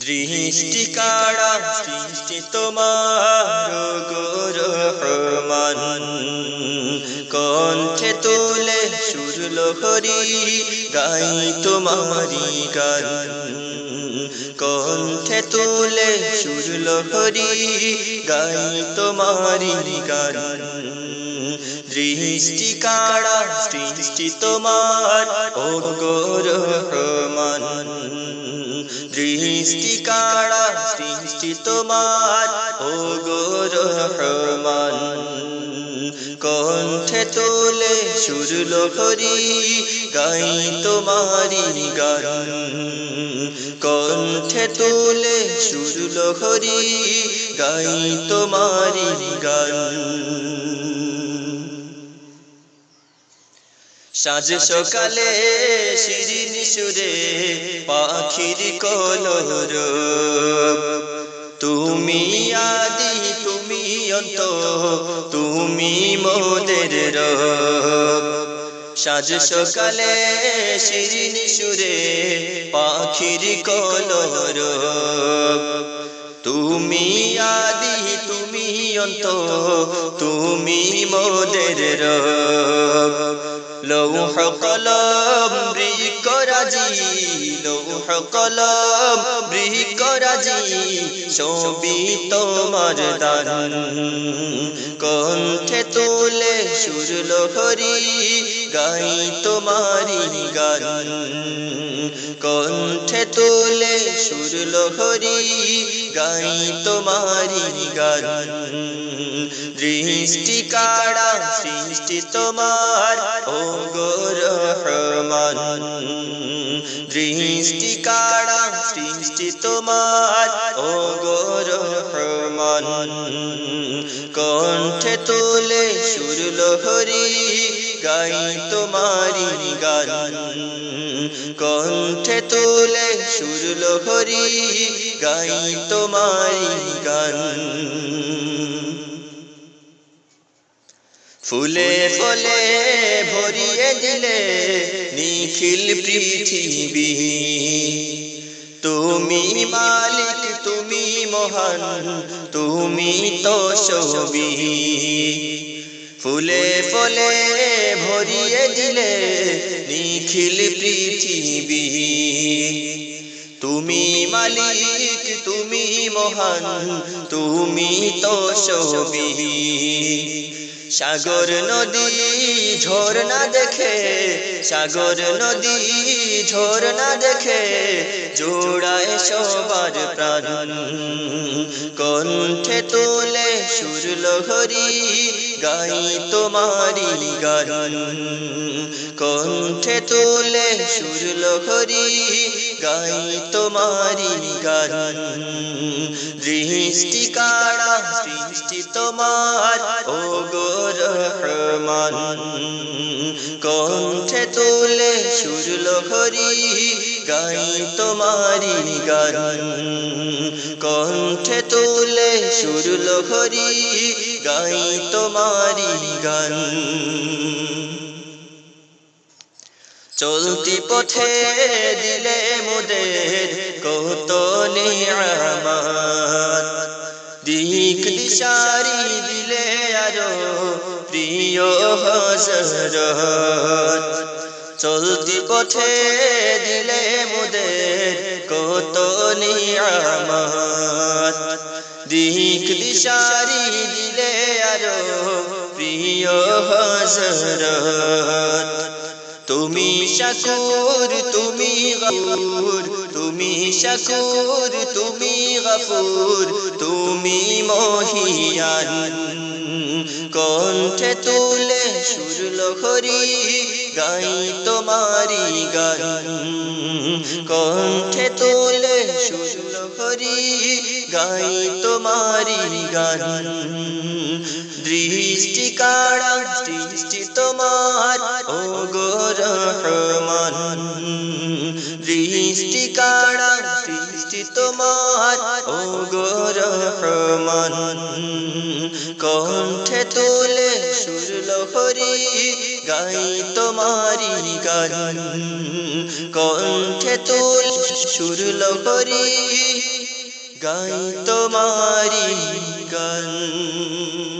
দৃষ্টি কাড়া সৃষ্টি তোমার রহমান কণ্ঠে তুলে সুর লহরি গাই তোমারি গান। কণ্ঠে তুলে সুর লহরি গাই তোমারি গান। দৃষ্টি কাড়া সৃষ্টি তোমার ও রহমান দৃষ্টি কাড়া সৃষ্টি তোমার ও রহমান, কণ্ঠে তোলে সুর লহরি গাই তোমারি গান। কণ্ঠে তোলে সুর লহরি গাই তোমারি গান। সাজ সকালে শিরিন সুরে পাখির কলর তুমি আদি, তুমি অন্ত, তুমি মোদের রব সাজ সকালে শিরিন সুরে পাখির কলর তুমি আদি, তুমি অন্ত, তুমি মোদের রব কলম বৃকরাজি লৌহ কলম বৃকরাজি ছবি তোমার দান। কণ্ঠে তোলে সুর লহরি, গাই তোমারি গান। কণ্ঠে তোলে সুর লহরি, গাই তোমারি গান। দৃষ্টি কাড়া, সৃষ্টি তোমার, ও দৃষ্টি কাড়া সৃষ্টি তোমার ও গোর রহমান কণ্ঠে তোলে সুর লহরি গাই তোমারি গান। কণ্ঠে তোলে সুর লহরি গাই তোমারি গান। ফুলে ফলে ভরিয়ে দিলে নিখিল পৃথিবী। তুমি মালিক, তুমি মহান, তুমি তো সবি ফুলে ফলে ভরিয়ে দিলে নিখিল পৃথিবী। তুমি মালিক, তুমি মহান, তুমি তো সবি সাগর নদী ঝর্ণা দেখে, সাগর নদী ঝর্ণা দেখে জোড়ায় সবার প্রাণ। কণ্ঠে তোলে সুর লহরি, গাই তোমারি গান কণ্ঠে তোলে সুর লহরি, গাই তোমারি গান দৃষ্টি কাড়া সৃষ্টি তোমার, ও রহমান কণ্ঠে তোলে সুর লহরি গাই তোমারি গান। কণ্ঠে তোলে সুর লহরি গাই তোমারি গান। চলতি পথে দিলে মোদের কত নিয়ামত দিক দিশারি প্রিয় হজরত, চলতি পথে দিলে মোদের কত নিয়ামত। দিক দিশারি দিলে আরও প্রিয় হজরত। তুমি শাকুর, তুমি গফুর, তুমি শাকুর, তুমি গফুর, তুমি মহিয়ান। কণ্ঠে তুলে সুর লহরি গাই তোমারি গান। কণ্ঠে তুলে সুর লহরি গাই তোমারি গান। দৃষ্টি কাড়া, দৃষ্টি তোমার, ও গো রহমান। দৃষ্টি কাড়া, দৃষ্টি তোমার, ও গো রহমান। কণ্ঠে তোলে সুরল হরি গাই তোমারি গান। কণ্ঠে তোল সুরল হরি গাই তোমারি গান।